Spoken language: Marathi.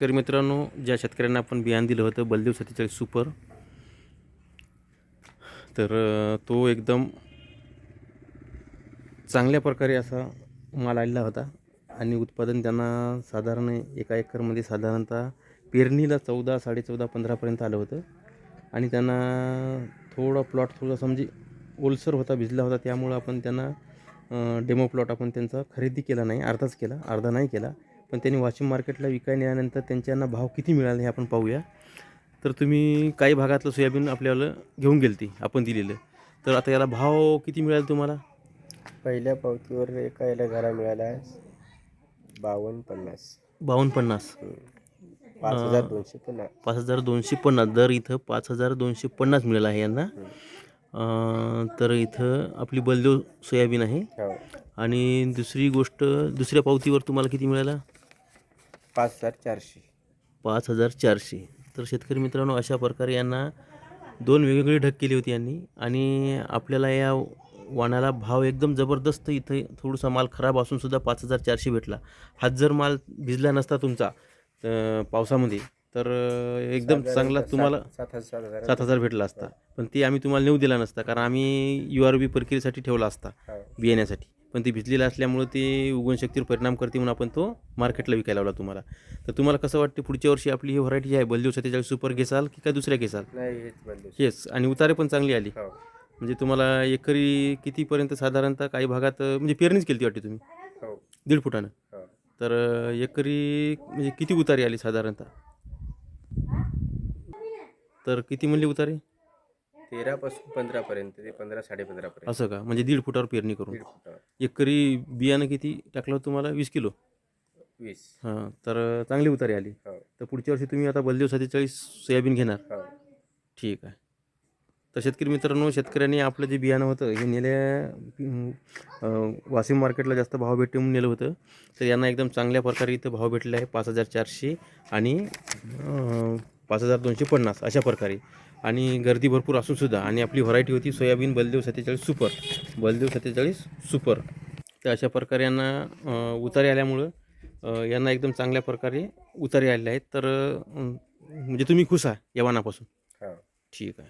शेतकरी मित्रांनो ज्या शेतकऱ्यांना आपण बियाण दिलं होतं बलदेव सत्तेचाळीस सुपर तर तो एकदम चांगल्या प्रकारे असा माल आलेला होता आणि उत्पादन त्यांना साधारण एका एकरमध्ये साधारणतः पेरणीला चौदा साडेचौदा पंधरापर्यंत आलं होतं. आणि त्यांना थोडा प्लॉट थोडासा म्हणजे ओलसर होता भिजला होता त्यामुळं आपण त्यांना डेमो प्लॉट आपण त्यांचा खरेदी केला नाही अर्धाच केला अर्धा नाही केला. पण त्यांनी वाशिम मार्केटला विकायला नेल्यानंतर त्यांच्यांना भाव किती मिळाले हे आपण पाहूया. तर तुम्ही काही भागातलं सोयाबीन आपल्याला घेऊन गेलती आपण दिलेलं. तर आता याला भाव किती मिळाला तुम्हाला? पहिल्या पावतीवर एका याला घरा मिळाला बावन्न पन्नास. बावन्न पन्नास. पाच हजार दोनशे पन्नास. पाच हजार दोनशे पन्नास. दर इथं पाच हजार दोनशे पन्नास मिळाला आहे यांना. तर इथं आपली बलदेव सोयाबीन आहे. हो. आणि दुसरी गोष्ट दुसऱ्या पावतीवर तुम्हाला किती मिळाला? पाच हजार चारशे. पाच हजार चारशे. तर शेतकरी मित्रांनो अशा प्रकारे यांना दोन वेगवेगळी ढग केली होती यांनी. आणि आपल्याला या वाणाला भाव एकदम जबरदस्त इथे थोडासा माल खराब असून सुद्धा पाच हजार चारशे भेटला. हात जर माल भिजला नसता तुमचा पावसामध्ये तर एकदम चांगला तुम्हाला हजार सात हजार भेटला असता. पण ते आम्ही तुम्हाला नेऊ दिला नसता कारण आम्ही यू आर बी प्रक्रियेसाठी ठेवला असता हो. बियाण्यासाठी. पण ते भिजलेलं असल्यामुळं ते उगवण शक्तीवर परिणाम करते म्हणून आपण तो मार्केटला विकायला लावला तुम्हाला. तर तुम्हाला कसं वाटते पुढच्या वर्षी आपली ही व्हरायटी आहे बलदेव सत्तेचाळीस सुपर घेसाल की काय दुसऱ्या घेसाल? नाही हेच आणि उतारे पण चांगली आली. हो. म्हणजे तुम्हाला एकरी कितीपर्यंत साधारणतः काही भागात म्हणजे पेरणीच केली वाटते तुम्ही? हो. दीड फुटानं. हो. तर एकरी म्हणजे किती उतारी आली साधारणतः? तर किती म्हणली उतारे? तेरा पासून पंधरा पर्यंत ते पंधरा साडे पंधरा पर्यंत. असं का? म्हणजे दीड फुटावर पेरणी करून. दीड फुटावर. एकरी बियाणं किती टाकलं होतं तुम्हाला? वीस किलो? वीस. हां तर चांगली उतारी आली. हो. तर पुढच्या वर्षी तुम्ही आता बलदेव सत्तेचाळीस सोयाबीन घेणार. हो. ठीक आहे. तर शेतकरी मित्रांनो शेतकऱ्यांनी आपलं जे बियाणं होतं हे नेल्या अं, वाशिम मार्केटला जास्त भाव भेटते म्हणून नेलं होतं. तर यांना एकदम चांगल्या प्रकारे इथं भाव भेटलेला आहे पाच हजार चारशे आणि अं, पाच हजार दोनशे पन्नास अशा प्रकारे. आणि गर्दी भरपूर असून सुद्धा आणि आपली व्हरायटी होती सोयाबीन बलदेव सत्तेचाळीस सुपर. बलदेव सत्तेचाळीस सुपर. तर अशा प्रकारे यांना उतारे आल्यामुळं यांना एकदम चांगल्या प्रकारे उतारे आलेले आहेत. तर म्हणजे तुम्ही खुश आहे या वाणापासून हो. ठीक आहे.